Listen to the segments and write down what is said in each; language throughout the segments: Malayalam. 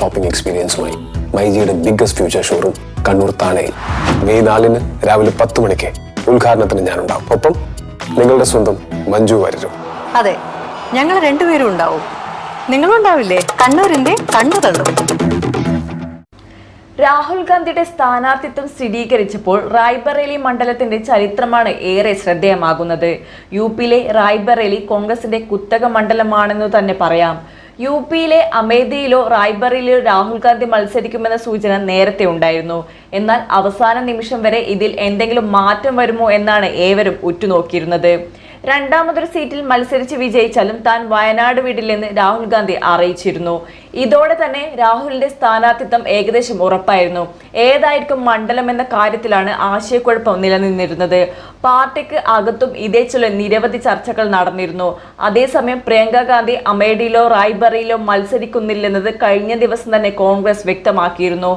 ഷോപ്പിംഗ് എക്സ്പീരിയൻസുമായി മൈജിയുടെ ബിഗ്ഗസ്റ്റ് ഫ്യൂച്ചർ ഷോറൂം കണ്ണൂർ താണയിൽ. മെയ് നാലിന് രാവിലെ പത്ത് മണിക്ക് ഉദ്ഘാടനത്തിന് ഞാനുണ്ടാവും. ഒപ്പം നിങ്ങളുടെ സ്വന്തം മഞ്ജു വാര്യരും അതെ ഞങ്ങൾ രണ്ടുപേരും ഉണ്ടാവും. നിങ്ങളുണ്ടാവില്ലേ കണ്ണൂരിന്റെ കണ്ണു തള്ളും. രാഹുൽ ഗാന്ധിയുടെ സ്ഥാനാർത്ഥിത്വം സ്ഥിരീകരിച്ചപ്പോൾ റായ്ബറേലി മണ്ഡലത്തിന്റെ ചരിത്രമാണ് ഏറെ ശ്രദ്ധേയമാകുന്നത്. യു പിയിലെ റായ്ബറേലി കോൺഗ്രസിന്റെ കുത്തക മണ്ഡലമാണെന്നു തന്നെ പറയാം. യു പിയിലെ അമേധിയിലോ റായ്ബറിലോ രാഹുൽ ഗാന്ധി മത്സരിക്കുമെന്ന സൂചന നേരത്തെ ഉണ്ടായിരുന്നു. എന്നാൽ അവസാന നിമിഷം വരെ ഇതിൽ എന്തെങ്കിലും മാറ്റം വരുമോ എന്നാണ് ഏവരും ഉറ്റുനോക്കിയിരുന്നത്. രണ്ടാമതൊരു സീറ്റിൽ മത്സരിച്ച് വിജയിച്ചാലും താൻ വയനാട് വിടില്ലെന്ന് രാഹുൽ ഗാന്ധി അറിയിച്ചിരുന്നു. ഇതോടെ തന്നെ രാഹുലിന്റെ സ്ഥാനാർത്ഥിത്വം ഏകദേശം ഉറപ്പായിരുന്നു. ഏതായിരിക്കും മണ്ഡലം എന്ന കാര്യത്തിലാണ് ആശയക്കുഴപ്പം നിലനിന്നിരുന്നത്. പാർട്ടിക്ക് അകത്തും ഇതേ ചൊല്ലി നിരവധി ചർച്ചകൾ നടന്നിരുന്നു. അതേസമയം പ്രിയങ്ക ഗാന്ധി അമേഠിയിലോ റായ്ബറയിലോ മത്സരിക്കുന്നില്ലെന്നത് കഴിഞ്ഞ ദിവസം തന്നെ കോൺഗ്രസ് വ്യക്തമാക്കിയിരുന്നു.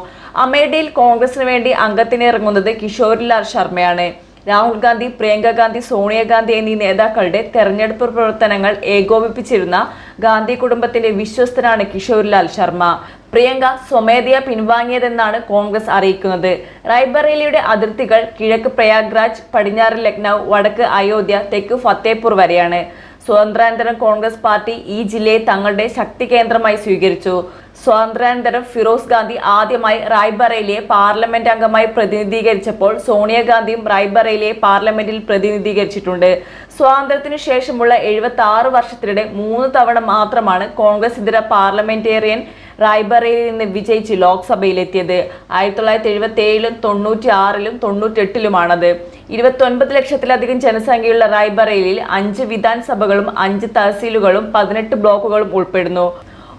അമേഠിയിൽ കോൺഗ്രസിന് വേണ്ടി അംഗത്തിനിറങ്ങുന്നത് കിഷോരിലാൽ ശർമ്മയാണ്. രാഹുൽ ഗാന്ധി പ്രിയങ്ക ഗാന്ധി സോണിയാഗാന്ധി എന്നീ നേതാക്കളുടെ തെരഞ്ഞെടുപ്പ് പ്രവർത്തനങ്ങൾ ഏകോപിപ്പിച്ചിരുന്ന ഗാന്ധി കുടുംബത്തിന്റെ വിശ്വസ്തനാണ് കിഷോർലാൽ ശർമ്മ. പ്രിയങ്ക സ്വമേധയാ പിൻവാങ്ങിയതെന്നാണ് കോൺഗ്രസ് അറിയിക്കുന്നത്. റായ്ബറേലിയുടെ അതിർത്തികൾ കിഴക്ക് പ്രയാഗ്രാജ് പടിഞ്ഞാറ് ലക്നൌ വടക്ക് അയോധ്യ തെക്ക് ഫത്തേപൂർ വരെയാണ്. സ്വാതന്ത്ര്യാനന്തരം കോൺഗ്രസ് പാർട്ടി ഈ ജില്ലയെ തങ്ങളുടെ ശക്തി കേന്ദ്രമായി സ്വീകരിച്ചു. സ്വാതന്ത്ര്യാനന്തരം ഫിറോസ് ഗാന്ധി ആദ്യമായി റായ്ബറേലിയെ പാർലമെന്റ് അംഗമായി പ്രതിനിധീകരിച്ചപ്പോൾ സോണിയാഗാന്ധിയും റായ്ബറേലിയെ പാർലമെന്റിൽ പ്രതിനിധീകരിച്ചിട്ടുണ്ട്. സ്വാതന്ത്ര്യത്തിനു ശേഷമുള്ള എഴുപത്തി ആറ് വർഷത്തിനിടെ മൂന്ന് തവണ മാത്രമാണ് കോൺഗ്രസ് ഇതര പാർലമെന്റേറിയൻ റായ്ബറയിൽ നിന്ന് വിജയിച്ച് ലോക്സഭയിലെത്തിയത്. ആയിരത്തി തൊള്ളായിരത്തി എഴുപത്തി ഏഴിലും തൊണ്ണൂറ്റി ആറിലും തൊണ്ണൂറ്റെട്ടിലുമാണത്. ഇരുപത്തി ഒൻപത് ലക്ഷത്തിലധികം ജനസംഖ്യയുള്ള റായ്ബറേലിയിൽ അഞ്ച് വിധാൻസഭകളും അഞ്ച് തഹസീലുകളും പതിനെട്ട് ബ്ലോക്കുകളും ഉൾപ്പെടുന്നു.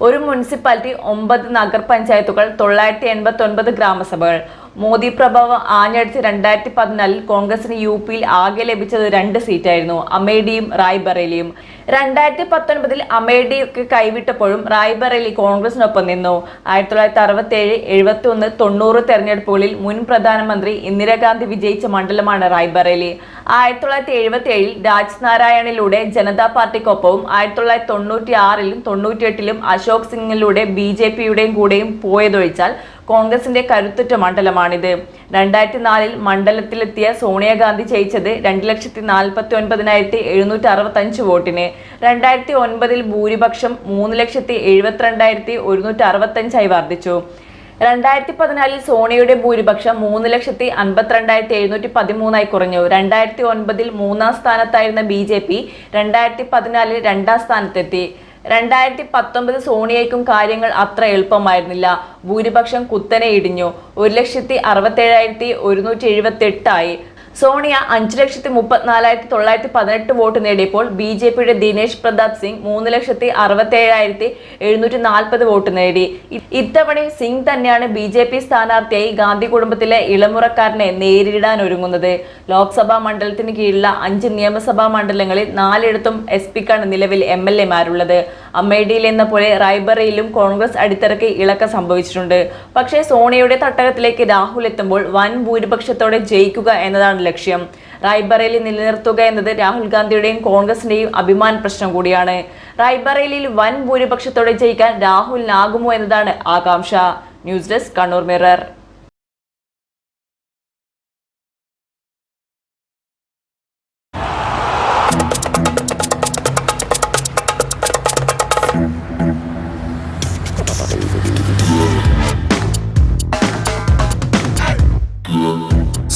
ഒരു മുനിസിപ്പാലിറ്റി ഒമ്പത് നഗരപഞ്ചായത്തുകൾ തൊള്ളായിരത്തി എൺപത്തി ഒൻപത് ഗ്രാമസഭകൾ. മോദി പ്രഭാവം ആഞ്ഞടിച്ച് രണ്ടായിരത്തി പതിനാലിൽ കോൺഗ്രസിന് യു പിയിൽ ആകെ ലഭിച്ചത് രണ്ട് സീറ്റായിരുന്നു അമേഡിയും റായ്ബറേലിയും. രണ്ടായിരത്തി പത്തൊൻപതിൽ അമേഠിയൊക്കെ കൈവിട്ടപ്പോഴും റായ്ബറേലി കോൺഗ്രസിനൊപ്പം നിന്നു. ആയിരത്തി തൊള്ളായിരത്തി അറുപത്തി ഏഴ് എഴുപത്തി ഒന്ന് തൊണ്ണൂറ് തെരഞ്ഞെടുപ്പുകളിൽ മുൻ പ്രധാനമന്ത്രി ഇന്ദിരാഗാന്ധി വിജയിച്ച മണ്ഡലമാണ് റായ്ബറേലി. ആയിരത്തി തൊള്ളായിരത്തി എഴുപത്തി ഏഴിൽ രാജ് നാരായണിലൂടെ ജനതാ പാർട്ടിക്കൊപ്പവും ആയിരത്തി തൊള്ളായിരത്തി തൊണ്ണൂറ്റി ആറിലും തൊണ്ണൂറ്റിയെട്ടിലും അശോക് സിംഗിലൂടെ ബി ജെ പിയുടെയും കൂടെയും പോയതൊഴിച്ചാൽ കോൺഗ്രസിന്റെ കരുത്തുറ്റ മണ്ഡലമാണിത്. രണ്ടായിരത്തി നാലിൽ മണ്ഡലത്തിലെത്തിയ സോണിയാഗാന്ധി ജയിച്ചത് രണ്ട് ലക്ഷത്തി നാൽപ്പത്തി ഒൻപതിനായിരത്തി എഴുന്നൂറ്റി അറുപത്തഞ്ച് വോട്ടിന്. രണ്ടായിരത്തി ഒൻപതിൽ ഭൂരിപക്ഷം മൂന്ന് ലക്ഷത്തി എഴുപത്തിരണ്ടായിരത്തി ഒരുന്നൂറ്റി അറുപത്തഞ്ചായി വർദ്ധിച്ചു. രണ്ടായിരത്തി പതിനാലിൽ സോണിയയുടെ ഭൂരിപക്ഷം മൂന്ന് ലക്ഷത്തി അൻപത്തിരണ്ടായിരത്തി എഴുന്നൂറ്റി പതിമൂന്നായി കുറഞ്ഞു. രണ്ടായിരത്തി ഒൻപതിൽ മൂന്നാം സ്ഥാനത്തായിരുന്ന ബി ജെ പി രണ്ടായിരത്തി പതിനാലിൽ രണ്ടാം സ്ഥാനത്തെത്തി. രണ്ടായിരത്തി പത്തൊമ്പത് സോണിയയ്ക്കും കാര്യങ്ങൾ അത്ര എളുപ്പമായിരുന്നില്ല. ഭൂരിപക്ഷം കുത്തനെ ഇടിഞ്ഞു. ഒരു ലക്ഷത്തി അറുപത്തേഴായിരത്തി ഒരുന്നൂറ്റി എഴുപത്തി എട്ടായി സോണിയ അഞ്ച് ലക്ഷത്തി മുപ്പത്തിനാലായിരത്തി തൊള്ളായിരത്തി പതിനെട്ട് വോട്ട് നേടിയപ്പോൾ ബി ജെ പിയുടെ ദിനേശ് പ്രതാപ് സിംഗ് മൂന്ന് ലക്ഷത്തി അറുപത്തേഴായിരത്തി എഴുന്നൂറ്റി നാൽപ്പത് വോട്ട് നേടി. ഇത്തവണ സിംഗ് തന്നെയാണ് ബി ജെ പി സ്ഥാനാർത്ഥിയായി ഗാന്ധി കുടുംബത്തിലെ ഇളമുറക്കാരനെ നേരിടാൻ ഒരുങ്ങുന്നത്. ലോക്സഭാ മണ്ഡലത്തിന് കീഴിലുള്ള അഞ്ച് നിയമസഭാ മണ്ഡലങ്ങളിൽ നാലിടത്തും എസ് പിക്കാണ് നിലവിൽ എം എൽ എമാരുള്ളത് അമേഠിയിൽ എന്ന പോലെ റായ്ബറയിലും കോൺഗ്രസ് അടിത്തറയ്ക്ക് ഇളക്കം സംഭവിച്ചിട്ടുണ്ട്. പക്ഷേ സോണിയയുടെ തട്ടകത്തിലേക്ക് രാഹുൽ എത്തുമ്പോൾ വൻ ഭൂരിപക്ഷത്തോടെ ജയിക്കുക എന്നതാണ് ലക്ഷ്യം. റായ്ബറേലി നിലനിർത്തുക എന്നത് രാഹുൽ ഗാന്ധിയുടെയും കോൺഗ്രസിന്റെയും അഭിമാന പ്രശ്നം കൂടിയാണ്. റായ്ബറേലിയിൽ വൻ ഭൂരിപക്ഷത്തോടെ ജയിക്കാൻ രാഹുലിനാകുമോ എന്നതാണ് ആകാംക്ഷ. News desk Kannur mirror.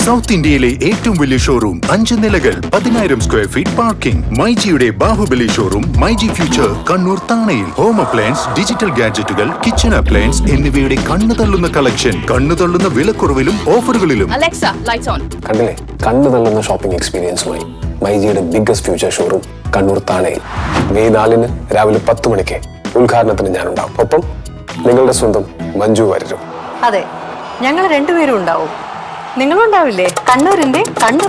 South ഇന്ത്യയിലെ ഏറ്റവും വലിയ ഷോറൂം അഞ്ച് നിലകൾ പതിനായിരം സ്ക്വയർ ഫീറ്റ് പാർക്കിംഗ് മൈജിയുടെ ബാഹുബലി ഷോറൂം മൈജി ഫ്യൂച്ചർ കണ്ണൂർ താണയിൽ. ഹോം അപ്ലയൻസ് ഡിജിറ്റൽ ഗാഡ്ജറ്റുകൾ കിച്ചൺ അപ്ലയൻസ് എന്നിവയുടെ കണ്ണു തള്ളുന്ന കളക്ഷൻ കണ്ണു തള്ളുന്ന വിലക്കുറവിലും ഓഫറുകളിലും. കണ്ടില്ലേ കണ്ണു തള്ളുന്ന ഷോപ്പിംഗ് എക്സ്പീരിയൻസുമായി മൈജിയുടെ ബിഗ്ഗസ്റ്റ് ഫ്യൂച്ചർ ഷോറൂം കണ്ണൂർ താണയിൽ. മെയ് നാലിന് രാവിലെ പത്ത് മണിക്ക് ഉദ്ഘാടനത്തിന് ഞാനുണ്ടാവും. ഒപ്പം നിങ്ങളുടെ സ്വന്തം മഞ്ജു വാര്യരും. അതെ ഞങ്ങൾ രണ്ടുപേരും ഉണ്ടാവും. നിങ്ങളുണ്ടാവില്ലേ? കണ്ണൂരിന്റെ കണ്ണു